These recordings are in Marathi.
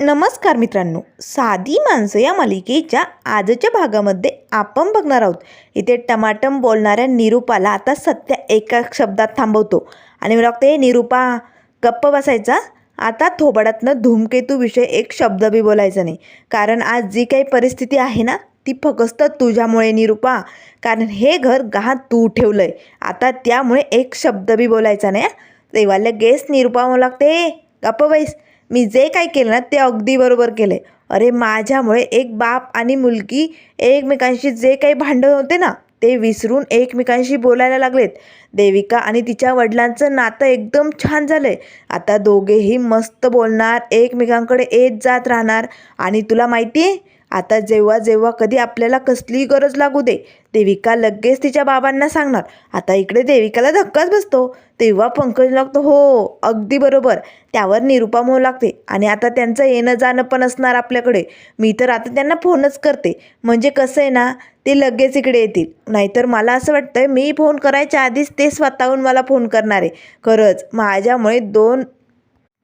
नमस्कार मित्रांनो साधी माणसं या मालिकेच्या आजच्या भागामध्ये आपण बघणार आहोत. इथे टमाटम बोलणाऱ्या निरूपाला आता सत्या एका शब्दात थांबवतो. आणि मला वाटतं हे निरूपा गप्प बसायचा? आता थोबाडातनं धूमकेतू विषय एक शब्द बी बोलायचा नाही. कारण आज जी काही परिस्थिती आहे ना ती फक्त तुझ्यामुळे निरूपा. कारण हे घर गहाण तू ठेवलं आहे आता त्यामुळे एक शब्द बी बोलायचा नाही हं. तेव्हा लगेच निरूपा मला लागते गप्प बैस. मी जे काय केलं ना ते अगदी बरोबर केले अरे माझ्यामुळे एक बाप आणि मुलगी एकमेकांशी जे काही भांडण होते ना ते विसरून एकमेकांशी बोलायला लागलेत. देविका आणि तिच्या वडिलांचं नातं एकदम छान झालं आहे आता दोघेही मस्त बोलणार एकमेकांकडे येत जात राहणार. आणि तुला माहिती आहे आता जेव्हा जेव्हा कधी आपल्याला कसलीही गरज लागू दे देविका लगेच तिच्या बाबांना सांगणार. आता इकडे देविकाला धक्काच बसतो. तेव्हा पंकज लागतो हो अगदी बरोबर. त्यावर निरुपा मोह लागते आणि आता त्यांचं येणं जाणं पण असणार आपल्याकडे. मी तर आता त्यांना फोनच करते. म्हणजे कसं आहे ना ते लगेच इकडे येतील. नाहीतर मला असं वाटतं मी फोन करायच्या आधीच ते स्वतःहून मला फोन करणार. आहे खरंच माझ्यामुळे दोन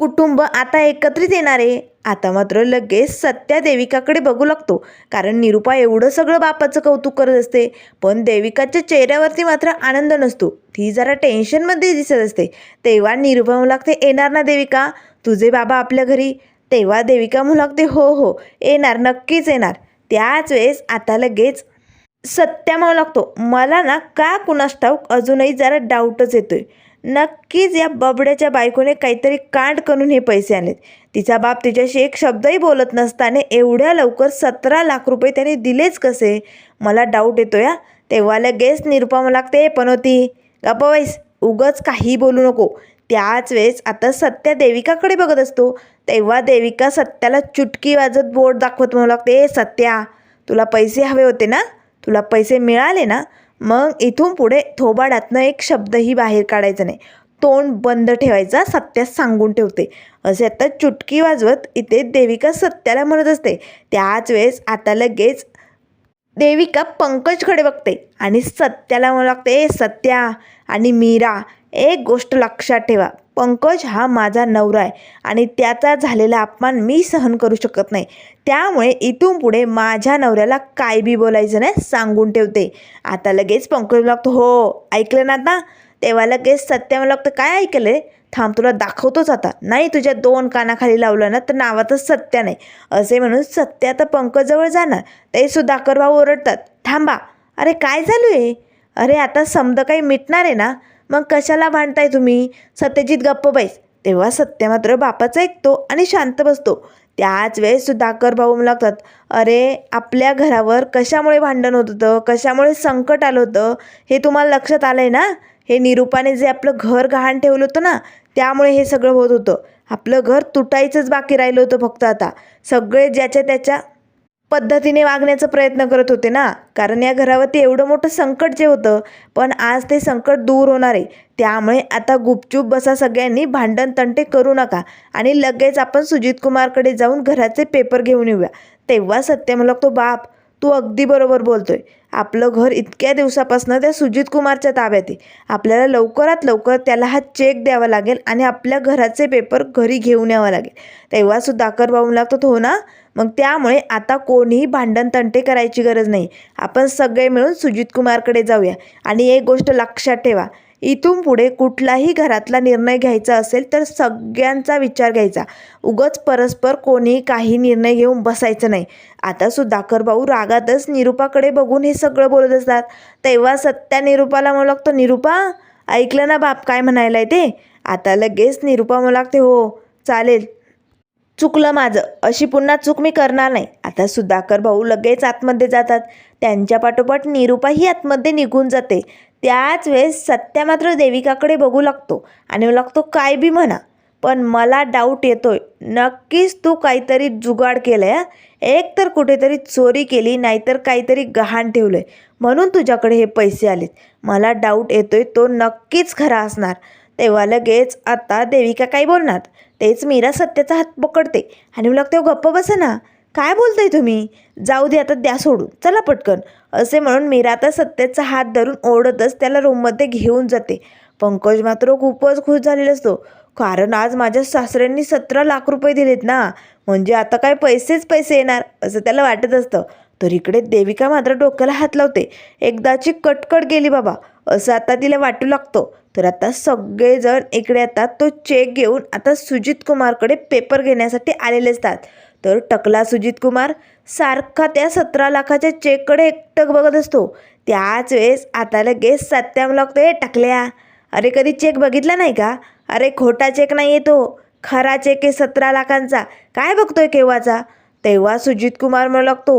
कुटुंब आता एकत्रित येणार. आहे आता मात्र लगेच सत्या देविकाकडे बघू लागतो. कारण निरुपा एवढं सगळं बापाचं कौतुक करत असते. पण देविकाच्या चेहऱ्यावरती मात्र आनंद नसतो. ती जरा टेन्शनमध्ये दिसत असते. तेव्हा निरुपा म्हणू लागते येणार ना देविका? तुझे बाबा आपल्या घरी. तेव्हा देविका म्हणू लागते हो हो येणार नक्कीच येणार. त्याच वेळेस आता लगेच सत्या म्हणू लागतो मला ना का कुणास ठाऊक अजूनही जरा डाऊटच येतोय. नक्कीच या बबड्याच्या बायकोने काहीतरी कांड करून हे पैसे आणलेत. तिचा बाप तिच्याशी एक शब्दही बोलत नसताना एवढ्या लवकर सतरा लाख रुपये त्याने दिलेच कसे? मला डाऊट येतो या तेव्हा लगेच निरुपमा लागते पण होती गप्पा वैस उगच काही बोलू नको. त्याच वेळेस आता सत्या देविकाकडे बघत असतो. तेव्हा देविका सत्याला चुटकी वाजत बोट दाखवत म्हणू लागते "ए सत्या तुला पैसे हवे होते ना? तुला पैसे मिळाले ना? मग इथून पुढे थोबाडातनं एक शब्दही बाहेर काढायचा नाही. तोंड बंद ठेवायचा सत्यास सांगून ठेवते. असे आता चुटकी वाजवत इथे देविका सत्याला म्हणत असते. त्याच वेळेस आता लगेच देविका पंकजकडे बघते आणि सत्याला म्हणू लागते "ए सत्या आणि मीरा एक गोष्ट लक्षात ठेवा. पंकज हा माझा नवरा आहे आणि त्याचा झालेला अपमान मी सहन करू शकत नाही. त्यामुळे इथून पुढे माझ्या नवऱ्याला काय बी बोलायचं नाही सांगून ठेवते. आता लगेच पंकज लागतो हो ऐकलं ना आता? तेव्हा लगेच सत्या मला लागतं काय ऐकलं थांब तुला दाखवतोच आता. नाही तुझ्या दोन कानाखाली लावलं ना तर नावातच सत्या नाही. असे म्हणून सत्या आता पंकजजवळ जाणार. ते सुद्धा भाऊ ओरडतात थांबा अरे काय चालू आहे? अरे आता समद काही मिटणार आहे ना? मग कशाला भांडताय तुम्ही? सत्यजित गप्प बैस. तेव्हा सत्य मात्र बापाचं ऐकतो आणि शांत बसतो. त्याच वेळेस सुधाकर भाऊ लागतात अरे आपल्या घरावर कशामुळे भांडण होत होतं? कशामुळे संकट आलं होतं? हे तुम्हाला लक्षात आलं आहे ना? हे निरूपाने जे आपलं घर गहाण ठेवलं होतं ना त्यामुळे हे सगळं होत होतं. आपलं घर तुटायचंच बाकी राहिलं होतं फक्त आता. सगळे ज्याच्या त्याच्या पद्धतीने वागण्याचा प्रयत्न करत होते ना? कारण या घरावरती एवढं मोठं संकट जे होतं पण आज ते संकट दूर होणार आहे. त्यामुळे आता गुपचूप बसा सगळ्यांनी भांडण तंटे करू नका आणि लगेच आपण सुजित कुमारकडे जाऊन घराचे पेपर घेऊन येऊया. तेव्हा सत्य म्हणलं तो बाप तू अगदी बरोबर बोलतोय. आपलं घर इतक्या दिवसापासून त्या सुजित कुमारच्या ताब्यात आहे. आपल्याला लवकरात लवकर त्याला हा चेक द्यावा लागेल आणि आपल्या घराचे पेपर घरी घेऊन यावं लागेल. तेव्हा सुधाकर भाऊ लागतो हो ना? मग त्यामुळे आता कोणीही भांडण तंटे करायची गरज नाही. आपण सगळे मिळून सुजित कुमारकडे जाऊया. आणि एक गोष्ट लक्षात ठेवा इथून पुढे कुठलाही घरातला निर्णय घ्यायचा असेल तर सगळ्यांचा विचार घ्यायचा. उगच परस्पर कोणीही काही निर्णय घेऊन बसायचं नाही. आता सुधाकर भाऊ रागातच निरुपाकडे बघून हे सगळं बोलत असतात. तेव्हा सत्या निरुपाला म्हणू लागतो निरुपा ऐकलं ना बाप काय म्हणायलाय ते? आता लगेच निरुपा म्हणू लागते हो चालेल. चुकलं माझं. अशी पुन्हा चूक मी करणार नाही. आता सुधाकर भाऊ लगेच आतमध्ये जातात. त्यांच्या पाठोपाठ निरुपाही आतमध्ये निघून जाते. त्याच वेळेस सत्या मात्र देविकाकडे बघू लागतो आणि लागतो काय बी म्हणा. पण मला डाऊट येतोय. नक्कीच तू काहीतरी जुगाड केलं आहे एक तर कुठेतरी चोरी केली नाहीतर काहीतरी गहाण ठेवलं आहे म्हणून तुझ्याकडे हे पैसे आलेत. मला डाऊट येतोय तो नक्कीच खरा असणार. तेव्हा लगेच आता देविका काय बोलणार? तेच मीरा सत्याचा हात पकडते. आणि मला तेव्हा गप्प बसा ना काय बोलताय तुम्ही? जाऊ दे आता द्या सोडून. चला पटकन. असे म्हणून मीरा आता सत्याचा हात धरून ओढतच त्याला रूममध्ये घेऊन जाते. पंकज मात्र खूपच खुश झालेला असतो. कारण आज माझ्या सासऱ्यांनी सतरा लाख रुपये दिलेत ना. म्हणजे आता काय पैसेच पैसे येणार असं त्याला वाटत असतं. तर इकडे देविका मात्र डोक्याला हात लावते. एकदाची कटकट गेली बाबा. असं आता तिला वाटू लागतं. तर आता सगळेजण इकडे आता तो चेक घेऊन आता सुजित कुमारकडे पेपर घेण्यासाठी आलेले असतात. तर टकला सुजित कुमार सारखा त्या सतरा लाखाच्या चेककडे एकटक बघत असतो. त्याच वेळेस आता लगेच सत्याम लागतो टकल्या अरे कधी चेक बघितला नाही का? अरे खोटा चेक नाही तो. खरा चेक आहे सतरा लाखांचा. काय बघतोय केव्हाचा? तेव्हा सुजित कुमार म्हणू लागतो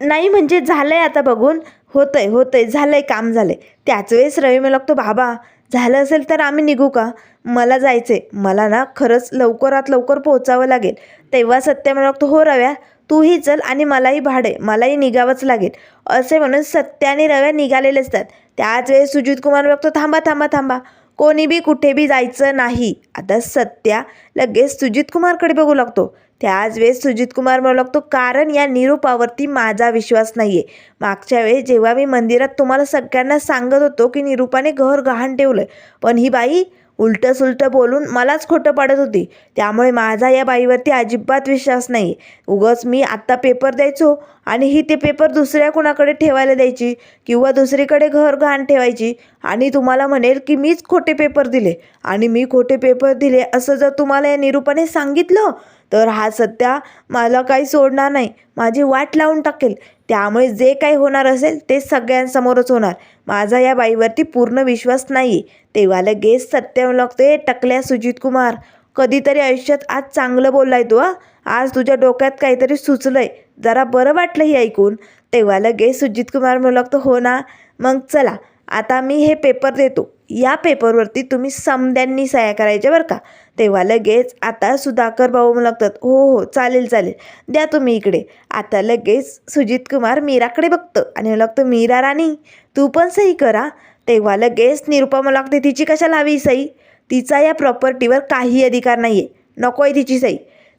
नाही म्हणजे झालंय आता बघून. होतंय होतंय. झालंय काम झालंय. त्याच वेळेस रवी म्हणू लागतो बाबा झालं असेल तर आम्ही निघू का? मला जायचे मला ना खरंच लवकरात लवकर पोहोचावं लागेल. तेव्हा सत्य म्हणतो हो रव्या तूही चल आणि मलाही भाडे मलाही निघावंच लागेल. असे म्हणून सत्य आणि रव्या निघालेले असतात. त्याच वेळेस सुजित कुमार बघतो थांबा थांबा थांबा. कोणी बी कुठे बी जायचं नाही. आता सत्या लगेच सुजित कुमारकडे बघू लागतो. त्याच वेळेस सुजित कुमार म्हणू लागतो कारण या निरूपावरती माझा विश्वास नाही आहे मागच्या वेळेस जेव्हा मी मंदिरात तुम्हाला सगळ्यांना सांगत होतो की निरूपाने घर गहाण ठेवलं पण ही बाई उलटं सुलटं बोलून मलाच खोटं पाडत होती. त्यामुळे माझा या बाईवरती अजिबात विश्वास नाही उगच मी आत्ता पेपर द्यायचो आणि ही ते पेपर दुसऱ्या कुणाकडे ठेवायला द्यायची किंवा दुसरीकडे घर गहाण ठेवायची आणि तुम्हाला म्हणेल की मीच खोटे पेपर दिले. आणि मी खोटे पेपर दिले असं जर तुम्हाला या निरूपाने सांगितलं तर हा सत्या मला काही सोडणार नाही. माझी वाट लावून टाकेल. त्यामुळे जे काही होणार असेल ते सगळ्यांसमोरच होणार. माझा या बाईवरती पूर्ण विश्वास नाही तेव्हा लगेच सत्य लागते टकल्या सुजित कुमार. कधीतरी आयुष्यात आज चांगलं बोललाय तू हा. आज तुझ्या डोक्यात काहीतरी सुचलंय. जरा बरं वाटलं ही ऐकून. तेव्हा लगेच सुजित कुमार म्हणू लागतो हो ना मग चला. आता मी हे पेपर देतो. या पेपरवरती तुम्ही समद्यांनी सह्या करायच्या बरं का. तेव्हा लगेच आता सुधाकर भाऊ म्हणू लागतात हो हो चालेल चालेल द्या तुम्ही इकडे. आता लगेच सुजित कुमार मीराकडे बघतं आणि म्हणू लागतं मीरा राणी तू पण सही करा. तेव्हा लगेच निरुपा मला लागते तिची कशाला हवी सही? तिचा या प्रॉपर्टीवर काही अधिकार नाही आहे नको आहे तिची सही.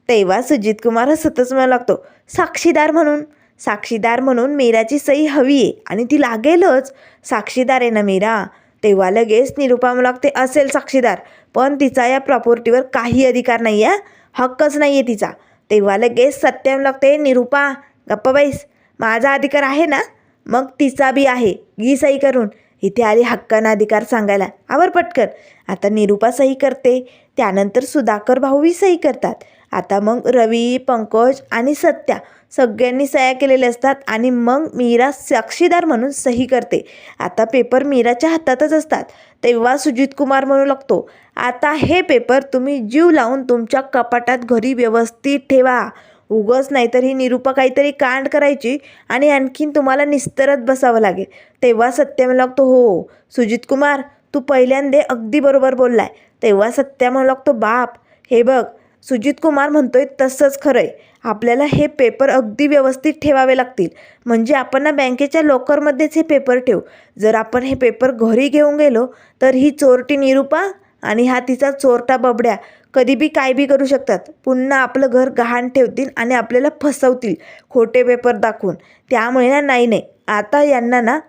तेव्हा सुजित कुमार सतत म्हणू लागतो साक्षीदार म्हणून साक्षीदार म्हणून मीराची सही हवी आहे आणि ती लागेलच. साक्षीदार आहे ना मीरा. तेव्हा लगेच निरुपा मला लागते असेल साक्षीदार. पण तिचा या प्रॉपर्टीवर काही अधिकार नाही आहे हक्कच नाही आहे तिचा. तेव्हा लगेच सत्यम लागते निरुपा गप्पाबाईस माझा अधिकार आहे ना? मग तिचा बी आहे. गी सही करून. इथे आली हक्कानं अधिकार सांगायला. आवर पटकन. आता निरुपा सही करते. त्यानंतर सुधाकर भाऊही सही करतात. आता मग रवी पंकज आणि सत्या सगळ्यांनी सह्या केलेल्या असतात आणि मग मीरा साक्षीदार म्हणून सही करते. आता पेपर मीराच्या हातातच असतात. तेव्हा सुजित कुमार म्हणू लागतो आता हे पेपर तुम्ही जीव लावून तुमच्या कपाटात घरी व्यवस्थित ठेवा. उगच नाहीतर ही निरूपा काहीतरी कांड करायची आणि आणखीन तुम्हाला निस्तरत बसावं लागेल. तेव्हा सत्य म्हणू लागतो हो सुजित कुमार तू पहिल्यांदे अगदी बरोबर बोललाय. तेव्हा सत्या म्हणू लागतो बाप हे बघ सुजित कुमार म्हणतोय तसंच खरं आहे आपल्याला हे पेपर अगदी व्यवस्थित ठेवावे लागतील. म्हणजे आपण ना बँकेच्या लॉकरमध्येच हे पेपर ठेवू. जर आपण हे पेपर घरी घेऊन गेलो तर ही चोरटी निरूपा आणि हा तिचा चोरटा बबड्या. कधी बी काय बी करू शकतात. पुन्हा आपलं घर गहाण ठेवतील आणि आपल्याला फसवतील खोटे पेपर दाखवून. त्यामुळे ना नाही नाही. आता यांना ना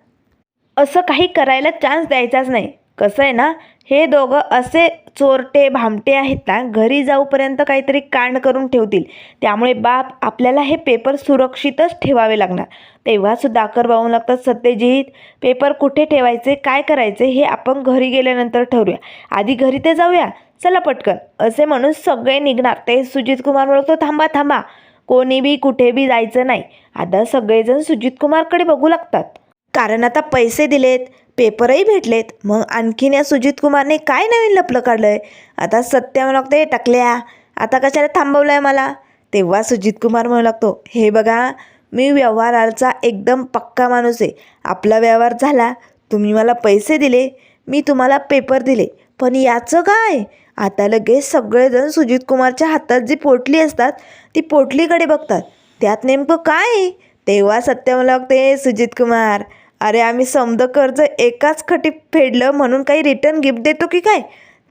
असं काही करायला चान्स द्यायचाच नाही. कसं आहे ना हे दोघं असे चोरटे भामटे आहेत ना घरी जाऊपर्यंत काहीतरी कांड करून ठेवतील. त्यामुळे बाप आपल्याला हे पेपर सुरक्षितच ठेवावे लागणार. तेव्हासुद्धा आकर भाऊ लागतात सत्यजित पेपर कुठे ठेवायचे काय करायचे हे आपण घरी गेल्यानंतर ठरवूया. आधी घरी ते जाऊया. चला पटकन. असे म्हणून सगळे निघणार. ते सुजित कुमार म्हणतो थांबा थांबा. कोणी बी कुठे बी जायचं नाही. आता सगळेजण सुजित कुमारकडे बघू लागतात. कारण आता पैसे दिलेत. पेपरही भेटलेत. मग आणखीन या सुजित कुमारने काय नवीन लपलं काढलं आहे आता सत्य म्हणू लागते टाकल्या. आता कशाला थांबवलं आहे मला? तेव्हा सुजित कुमार म्हणू लागतो हे बघा मी व्यवहाराचा एकदम पक्का माणूस आहे. आपला व्यवहार झाला. तुम्ही मला पैसे दिले. मी तुम्हाला पेपर दिले. पण याचं काय? आता लगेच सगळेजण सुजित कुमारच्या हातात जी पोटली असतात ती पोटलीकडे बघतात. त्यात नेमकं काय? तेव्हा सत्य मला लागते सुजित कुमार अरे आम्ही समद कर्ज एकाच खटी फेडलं म्हणून काही रिटर्न गिफ्ट देतो की काय?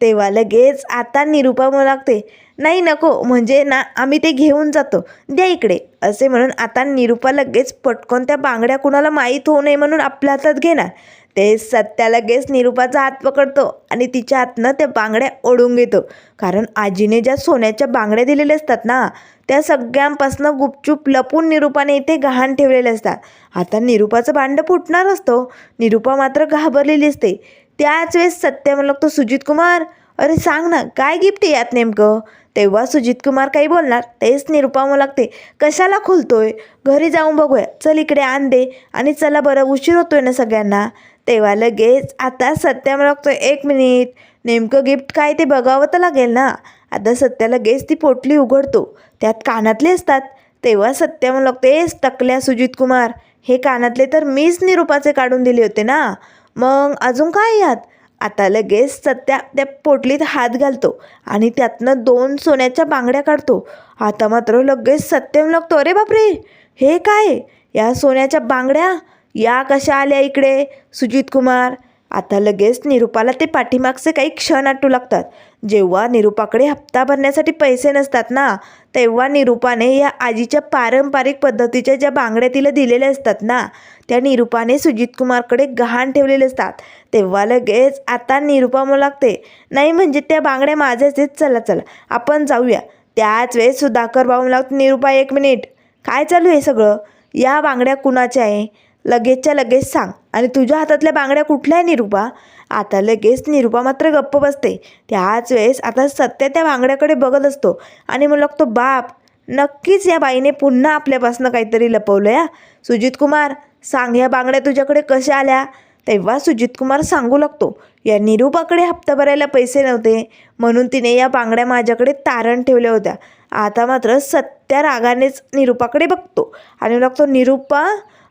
तेव्हा लगेच आता निरूपा म्हणू लागते नाही नको म्हणजे ना आम्ही ते घेऊन जातो. द्या इकडे. असे म्हणून आता निरूपा लगेच पटकन त्या बांगड्या कुणाला माहीत होऊ नये म्हणून आपल्या हातात घेणार. ते सत्या लगेच निरूपाचा हात पकडतो आणि तिच्या हातनं त्या बांगड्या ओढून घेतो. कारण आजीने ज्या सोन्याच्या बांगड्या दिलेल्या असतात ना त्या सगळ्यांपासनं गुपचूप लपून निरूपाने इथे गहाण ठेवलेले असतात. आता निरूपाचं भांडं फुटणार असतो. निरूपा मात्र घाबरलेली असते. त्याच वेळेस सत्या म्हणला तो सुजित कुमार अरे सांग ना काय गिफ्ट आहे यात नेमकं? तेव्हा सुजित कुमार काही बोलणार तेच निरूपा लागते कशाला खोलतोय? घरी जाऊन बघूया. चल इकडे आण दे आणि चला बरं उशीर होतोय ना सगळ्यांना. तेव्हा लगेच आता सत्या म्हणू एक मिनिट नेमकं गिफ्ट काय ते बघावं तर लागेल ना? आता सत्या लगेच ती पोटली उघडतो. त्यात कानातले असतात. तेव्हा सत्या म्हणू लागतेस तकल्या सुजित कुमार हे कानातले तर मीच निरूपाचे काढून दिले होते ना? मग अजून काय यात? आता लगेच सत्या त्या पोटलीत हात घालतो आणि त्यातनं दोन सोन्याच्या बांगड्या काढतो. आता मात्र लगेच सत्यम लागतो अरे बापरे हे काय? या सोन्याच्या बांगड्या? या कशा आल्या इकडे? सुजित कुमार. आता लगेच निरूपाला ते पाठीमागचे काही क्षण आटू लागतात. जेव्हा निरूपाकडे हप्ता भरण्यासाठी पैसे नसतात ना तेव्हा निरूपाने या आजीच्या पारंपरिक पद्धतीच्या ज्या बांगड्या तिला दिलेल्या असतात ना त्या निरूपाने सुजित कुमारकडे गहाण ठेवलेले असतात. तेव्हा लगेच आता निरूपा म्हणू लागते नाही म्हणजे त्या बांगड्या माझ्याच आहेत चला चला आपण जाऊया. त्याच वेळेस सुधाकर भाऊ लागतो निरूपा एक मिनिट. काय चालू आहे सगळं? या बांगड्या कुणाच्या आहे? लगेचच्या लगेच सांग. आणि तुझ्या हातातल्या बांगड्या कुठल्या आहे निरूपा? आता लगेच निरूपा मात्र गप्प बसते. त्याच वेळेस आता सत्य त्या बांगड्याकडे बघत असतो. आणि मग लागतो बाप नक्कीच या बाईने पुन्हा आपल्यापासनं काहीतरी लपवलं या. सुजित कुमार सांग या बांगड्या तुझ्याकडे कशा आल्या? तेव्हा सुजित कुमार सांगू लागतो या निरूपाकडे हप्ता भरायला पैसे नव्हते. म्हणून तिने या बांगड्या माझ्याकडे तारण ठेवल्या होत्या. आता मात्र सत्या रागानेच निरूपाकडे बघतो. आणि लागतो निरूपा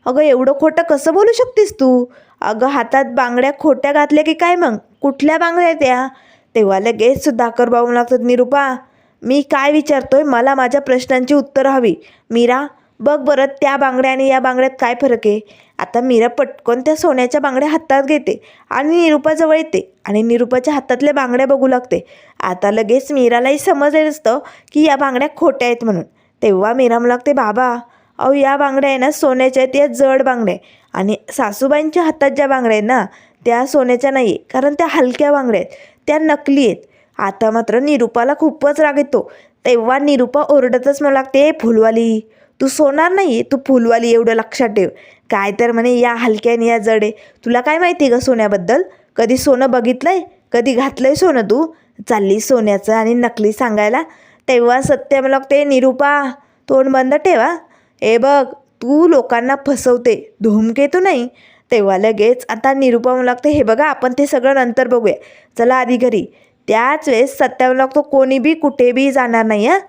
अगं एवढं खोटं कसं बोलू शकतेस तू? अगं हातात बांगड्या खोट्या घातल्या की काय मग? कुठल्या बांगड्या त्या तेव्हा लगेच सुधाकर भाऊ लागतात निरूपा मी काय विचारतोय? मला माझ्या प्रश्नांची उत्तरं हवी. मीरा बघ बरं त्या बांगड्या आणि या बांगड्यात काय फरक आहे? आता मीरा पटकन त्या सोन्याच्या बांगड्या हातात घेते आणि निरूपाजवळ येते आणि निरूपाच्या हातातल्या बांगड्या बघू लागते. आता लगेच मीरालाही समजलेलं असतं की या बांगड्या खोट्या आहेत म्हणून. तेव्हा मीरा मला लागते बाबा अहो या बांगड्या आहे ना सोन्याच्या आहेत या जड बांगड्या आहे. आणि सासूबाईंच्या हातात ज्या बांगड्या आहेत ना त्या सोन्याच्या नाही आहे कारण त्या हलक्या बांगड्या आहेत. त्या नकली आहेत. आता मात्र निरूपाला खूपच राग येतो. तेव्हा निरूपा ओरडतच मला लागते फुलवाली तू सोनार नाही तू फुलवाली एवढं लक्षात ठेव. काय तर म्हणे या हलक्या आणि या जड आहे तुला काय माहिती आहे का सोन्याबद्दल? कधी सोनं बघितलं आहे कधी घातलं आहे सोनं तू? चालली सोन्याचं आणि नकली सांगायला. तेव्हा सत्य मला लागते निरूपा तोंड बंद ठेवा ए बघ तू लोकांना फसवते धूमकेतू नाही. तेव्हा लगेच आता निरुपम लागते हे बघा आपण ते सगळं नंतर बघूया. चला आधी घरी. त्याच वेळेस सत्यावर लागतो कोणी बी कुठे बी जाणार नाही हां.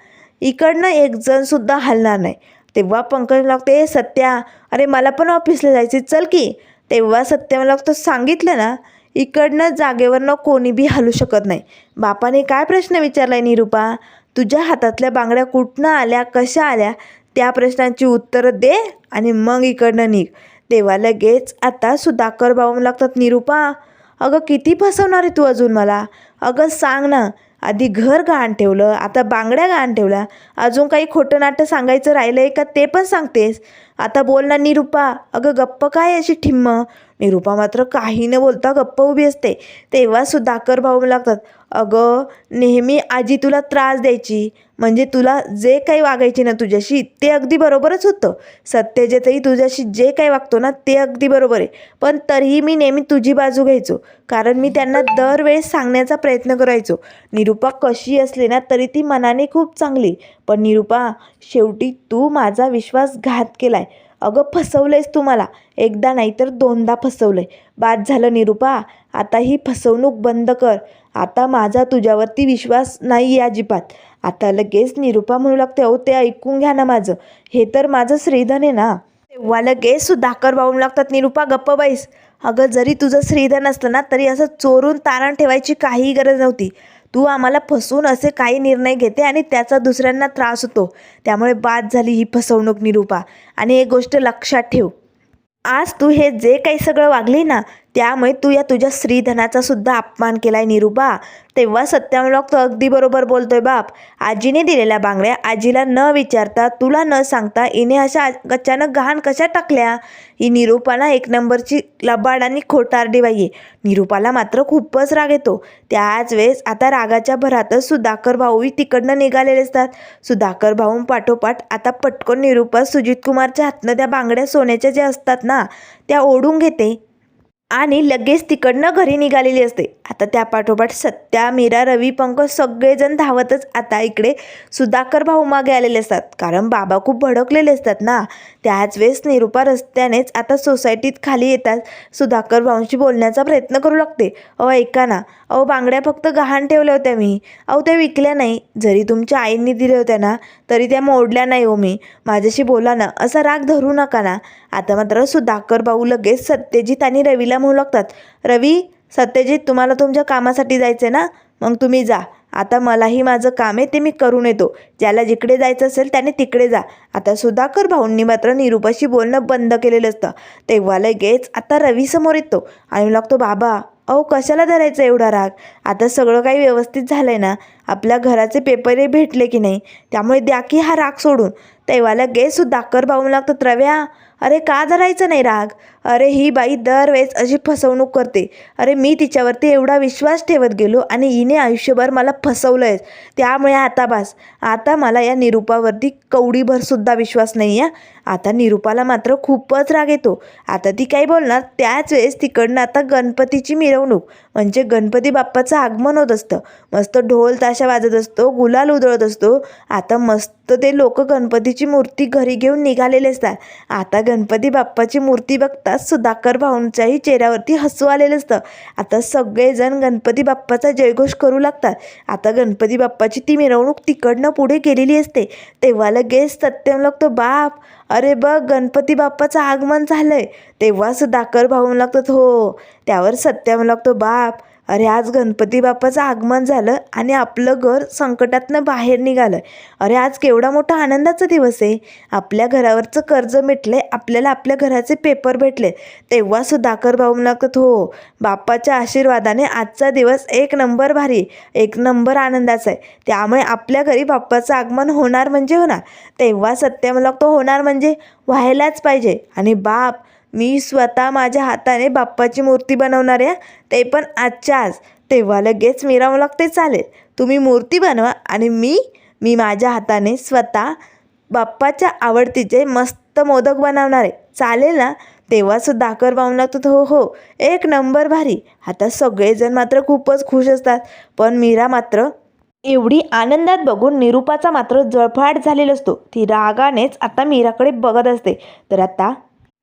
इकडनं एक जणसुद्धा हलणार नाही. तेव्हा पंकज लागते "ए, सत्या अरे मला पण ऑफिसला जायचे चल की. तेव्हा सत्या मला लागतं सांगितलं ना इकडनं जागेवरनं कोणी बी हलू शकत नाही. बापाने काय प्रश्न विचारलाय निरूपा तुझ्या हातातल्या बांगड्या कुठनं आल्या कशा आल्या? त्या प्रश्नांची उत्तरं दे आणि मग इकडनं निघ. तेव्हा लगेच आता सुधाकर भाऊ लागतात निरूपा अगं किती फसवणार आहे तू अजून मला? अगं सांग ना आधी घर गहाण ठेवलं आता बांगड्या गहाण ठेवल्या. अजून काही खोटं नाटं सांगायचं राहिलं आहे का ते पण सांगतेस. आता बोल ना निरूपा अगं गप्प काय अशी ठिम्म? निरूपा मात्र काही न बोलता गप्प उभी असते. तेव्हा सुधाकर भाऊ लागतात अगं नेहमी आजी तुला त्रास द्यायची. म्हणजे तुला जे काही वागायचे ना तुझ्याशी ते अगदी बरोबरच होतं. सत्यजितही तुझ्याशी जे काही वागतो ना ते अगदी बरोबर आहे. पण तरीही मी नेहमी तुझी बाजू घ्यायचो. कारण मी त्यांना दरवेळेस सांगण्याचा प्रयत्न करायचो. निरूपा कशी असली ना तरी ती मनाने खूप चांगली. पण निरूपा शेवटी तू माझा विश्वासघात केलाय. अगं फसवलंयस तू मला. एकदा नाही तर दोनदा फसवलं आहे बाद झालं निरूपा आता ही फसवणूक बंद कर. आता माझा तुझ्यावरती विश्वास नाही आहे अजिबात. आता लगेच निरूपा म्हणू लागते अहो ते ऐकून घ्या ना माझं. हे तर माझं श्रीधन आहे ना. तेव्हा लगेच सुधाकर भाऊ लागतात निरूपा गप्प बाईस अगं जरी तुझं श्रीधन असलं ना तरी असं चोरून तारण ठेवायची काहीही गरज नव्हती. तू आम्हाला फसवून असे काही निर्णय घेते आणि त्याचा दुसऱ्यांना त्रास होतो. त्यामुळे बाद झाली ही फसवणूक निरूपा. आणि एक गोष्ट लक्षात ठेव. आज तू हे जे काही सगळं वागली ना त्यामुळे तू या तुझ्या स्त्रीधनाचा सुद्धा अपमान केलाय निरुपा तेव्हा सत्यम तर अगदी बरोबर बोलतोय बाप आजीने दिलेल्या बांगड्या आजीला न विचारता तुला न सांगता हिने अशा अचानक गहाण कशा टाकल्या? ही निरूपाला एक नंबरची लबाड आणि खोटारडी बाई. आहे निरूपाला मात्र खूपच राग येतो. त्याच वेळेस आता रागाच्या भरातच सुधाकर भाऊही तिकडनं निघालेले असतात. सुधाकर भाऊ पाठोपाठ आता पटकन निरूपा सुजित कुमारच्या हातनं त्या बांगड्या सोन्याच्या ज्या असतात ना त्या ओढून घेते. आणि लगेच तिकडनं घरी निघालेली असते. आता त्या पाठोपाठ सत्या मीरा रवी पंकज सगळेजण धावतच आता इकडे सुधाकर भाऊ मागे आलेले असतात. कारण बाबा खूप भडकलेले असतात ना. त्याच वेळेस निरुपा रस्त्यानेच आता सोसायटीत खाली येतात. सुधाकर भाऊंशी बोलण्याचा प्रयत्न करू लागते. अहो ऐका ना. अहो बांगड्या फक्त गहाण ठेवल्या होत्या मी. अहो त्या विकल्या नाही. जरी तुमच्या आईंनी दिल्या होत्या ना तरी त्या मोडल्या नाही हो मी. माझ्याशी बोला ना. असा राग धरू नका ना. आता मात्र सुधाकर भाऊ लगेच सत्यजित आणि रवीला म्हणू लागतात रवी सत्यजित तुम्हाला तुमच्या कामासाठी जायचं आहे ना? मग तुम्ही जा. आता मलाही माझं काम आहे ते मी करून येतो. ज्याला जिकडे जायचं असेल त्याने तिकडे जा. आता सुधाकर भाऊंनी मात्र निरूपाशी बोलणं बंद केलेलं असतं. तेव्हा लगेच आता रवी समोर येतो आणि लागतो बाबा अहो कशाला धरायचं एवढा राग? आता सगळं काही व्यवस्थित झालं आहे ना? आपल्या घराचे पेपरही भेटले की नाही? त्यामुळे द्या की हा राग सोडून. तेव्हा लगेच सुधाकर भाऊ लागतात रव्या अरे का धरायचं नाही राग? अरे ही बाई दरवेळेस अशी फसवणूक करते. अरे मी तिच्यावरती एवढा विश्वास ठेवत गेलो आणि हिने आयुष्यभर मला फसवलं आहे त्यामुळे आता बास. आता मला या निरूपावरती कवडीभरसुद्धा विश्वास नाही आहे आता निरूपाला मात्र खूपच राग येतो. आता ती काही बोलणार त्याच वेळेस तिकडनं आता गणपतीची मिरवणूक. म्हणजे गणपती बाप्पाचं आगमन होत असतं. मस्त ढोल ताशा वाजत असतो गुलाल उधळत असतो. आता मस्त ते लोक गणपतीची मूर्ती घरी घेऊन निघालेले असतात. आता गणपती बाप्पाची मूर्ती बघताच सुधाकर भाऊंच्याही चेहऱ्यावरती हसू आलेलं असतं. आता सगळेजण गणपती बाप्पाचा जयघोष करू लागतात. आता गणपती बाप्पाची ती मिरवणूक तिकडनं पुढे केलेली असते. तेव्हा लगेच सत्यम लागतो बाप अरे बघ गणपती बाप्पाचं आगमन झालं आहे तेव्हा सुधाकर भाऊ लागतात हो त्यावर सत्यम लागतो बाप. अरे आज गणपती बाप्पाचं आगमन झालं आणि आपलं घर संकटातनं बाहेर निघालं. अरे आज केवढा मोठा आनंदाचा दिवस आहे. आपल्या घरावरचं कर्ज मिटलंय आपल्याला आपल्या घराचे पेपर भेटले तेव्हा सुधाकर भाऊ लागतात हो बाप्पाच्या आशीर्वादाने आजचा दिवस एक नंबर भारी एक नंबर आनंदाचा आहे. त्यामुळे आपल्या घरी बाप्पाचं आगमन होणार म्हणजे होणार. तेव्हा सत्य मला तो होणार म्हणजे व्हायलाच पाहिजे. आणि बाप मी स्वतः माझ्या हाताने बाप्पाची मूर्ती बनवणार आहे. ते पण आजच्या आज. तेव्हा लगेच मिरावं लागते चालेल. तुम्ही मूर्ती बनवा आणि मी मी माझ्या हाताने स्वतः बाप्पाच्या आवडतीचे मस्त मोदक बनवणार आहे. चालेल ना? तेव्हासुद्धा सुधाकर पाहून लागतो हो हो. एक नंबर भारी. आता सगळेजण मात्र खूपच खुश असतात. पण मीरा मात्र एवढी आनंदात बघून निरूपाचा मात्र जळफाट झालेला असतो. ती रागानेच आता मीराकडे बघत असते. तर आता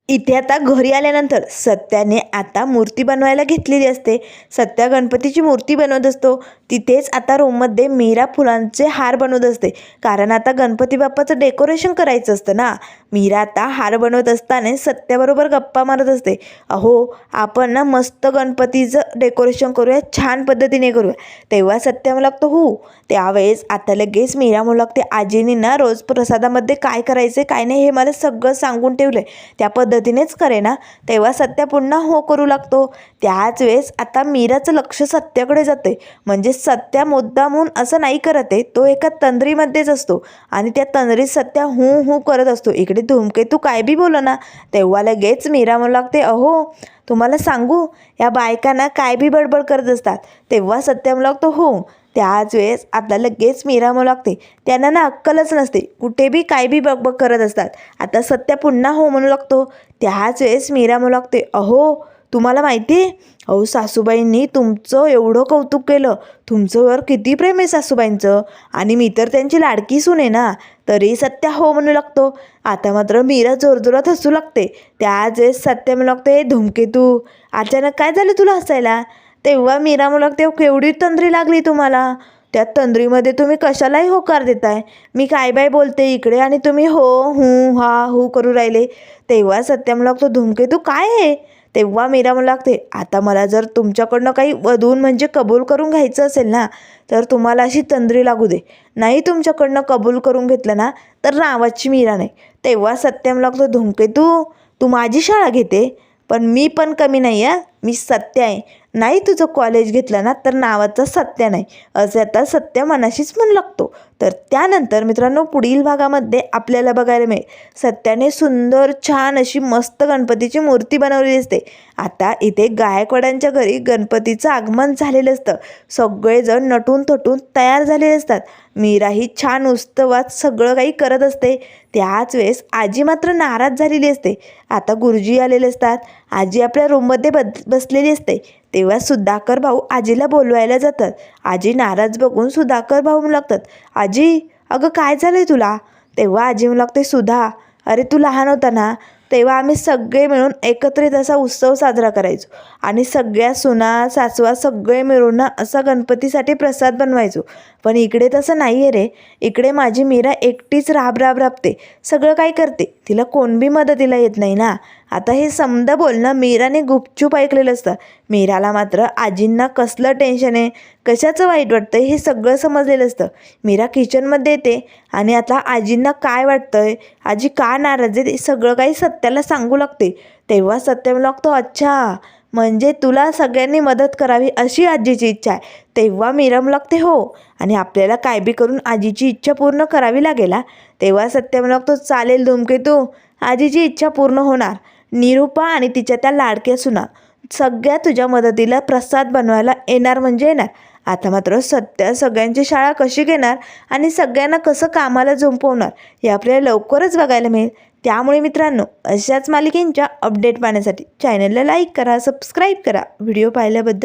इथे आता घरी आल्यानंतर सत्याने आता मूर्ती बनवायला घेतलेली असते. सत्या गणपतीची मूर्ती बनवत असतो. तिथेच आता रूममध्ये मीरा फुलांचे हार बनवत असते. कारण आता गणपती बाप्पाचं डेकोरेशन करायचं असतं ना. मीरा आता हार बनवत असताना सत्याबरोबर गप्पा मारत असते. अहो आपण ना मस्त गणपतीचं डेकोरेशन करूया छान पद्धतीने करूया. तेव्हा सत्या मला लागतो हो त्यावेळेस आता लगेच मीरा म्हणू लागते आजीनी ना रोज प्रसादामध्ये काय करायचं काय नाही हे मला सगळं सांगून ठेवलं आहे त्या पद्धतीनेच करे ना तेव्हा सत्या पुन्हा हो करू लागतो. त्याच वेळेस आता मीराचं लक्ष सत्याकडे जाते म्हणजे सत्या मुद्दामून असं नाही करत आहे तो एका तंद्रीमध्येच असतो. आणि त्या तंद्रीत सत्या हू हू करत असतो. इकडे धूमकेतू काय बी बोल ना. तेव्हा लगेच मीरा म्हणू लागते अहो तुम्हाला सांगू या बायकांना काय बी बडबड करत असतात. तेव्हा सत्या म्हणू लागतो हो त्याच वेळेस आता लगेच मिरामू लागते. त्यांना ना अक्कलच नसते. कुठे बी काय बी बकबक करत असतात. आता सत्या पुन्हा हो म्हणू लागतो. त्याच वेळेस मिरामू लागते. अहो तुम्हाला माहिती आहे? अहो सासूबाईंनी तुमचं एवढं कौतुक केलं. तुमच्यावर किती प्रेम आहे सासूबाईंचं? आणि मी तर त्यांची लाडकी सून आहे ना. तरी सत्या हो म्हणू लागतो. आता मात्र मीरा जोरजोरात हसू लागते. त्याच वेळेस सत्य म्हणू लागते धुमकेतू अचानक काय झालं तुला हसायला? तेव्हा मीरा म्हणू तेव्हा केवढी तंद्री लागली तुम्हाला? त्या तंद्रीमध्ये तुम्ही कशालाही होकार देताय. मी काय बाय बोलते इकडे आणि तुम्ही हो हू हा हू करू राहिले. तेव्हा सत्या म्हणू लागतो धुमकेतू काय आहे? तेव्हा मीरा म्हणू लागते आता मला जर तुमच्याकडनं काही वधून म्हणजे कबूल करून घ्यायचं असेल ना तर तुम्हाला अशी तंद्री लागू दे. नाही तुमच्याकडनं कबूल करून घेतलं ना तर नावाची मीरा नाही. तेव्हा सत्यम लागतो धुमकेतू तू माझी शाळा घेते पण मी पण कमी नाही आहे मी सत्य आहे. नाही तुझं कॉलेज घेतलं ना तर नावाचा सत्य नाही. असे आता सत्य मनाशीच म्हणू लागतो. तर त्यानंतर मित्रांनो पुढील भागामध्ये आपल्याला बघायला मिळेल. सत्याने सुंदर छान अशी मस्त गणपतीची मूर्ती बनवलेली असते आता इथे गायकवाडांच्या घरी गणपतीचं आगमन झालेलं असतं. सगळेजण नटून थटून तयार झालेले असतात. मीरा ही छान उत्सवात सगळं काही करत असते. त्याच वेळेस आजी मात्र नाराज झालेली असते. आता गुरुजी आलेले असतात. आजी आपल्या रूममध्ये बद बसलेली असते. तेव्हा सुधाकर भाऊ आजीला बोलवायला जातात. आजी नाराज बघून सुधाकर भाऊ लागतात. आजी अगं काय झालं आहे तुला? तेव्हा आजी म्हणू लागते सुधा अरे तू लहान होता ना तेव्हा आम्ही सगळे मिळून एकत्रित असा उत्सव साजरा करायचो आणि सगळ्या सुना सासवा सगळे मिळून ना असा गणपतीसाठी प्रसाद बनवायचो. पण इकडे तसं नाही आहे रे. इकडे माझी मीरा एकटीच राब राब राबते. सगळं काय करते. तिला कोणबी मदतीला येत नाही ना. आता हे समजा बोलणं मीराने गुपचूप ऐकलेलं असतं. मीराला मात्र आजींना कसलं टेन्शन आहे? कशाचं वाईट वाटतं हे सगळं समजलेलं असतं. मीरा किचनमध्ये येते आणि आता आजींना काय वाटतंय? आजी का नाराज आहे? ते सगळं काही सत्याला सांगू लागते. तेव्हा सत्य लागतो अच्छा म्हणजे तुला सगळ्यांनी मदत करावी अशी आजीची इच्छा आहे. तेव्हा मीरम लागते हो. आणि आपल्याला काय बी करून आजीची इच्छा पूर्ण करावी लागेल हा? तेव्हा सत्यम लागतो चालेल धूमकेतू आजीची इच्छा पूर्ण होणार. निरूपा आणि तिच्या त्या लाडक्या सुना सगळ्या तुझ्या मदतीला प्रसाद बनवायला येणार म्हणजे येणार. आता मात्र सध्या सगळ्यांची शाळा कशी घेणार आणि सगळ्यांना कसं कामाला झोंपवणार हे आपल्याला लवकरच बघायला मिळेल. त्यामुळे मित्रांनो अशाच मालिकेंच्या अपडेट पाहण्यासाठी चॅनलला लाईक करा सबस्क्राईब करा. व्हिडिओ पाहिल्याबद्दल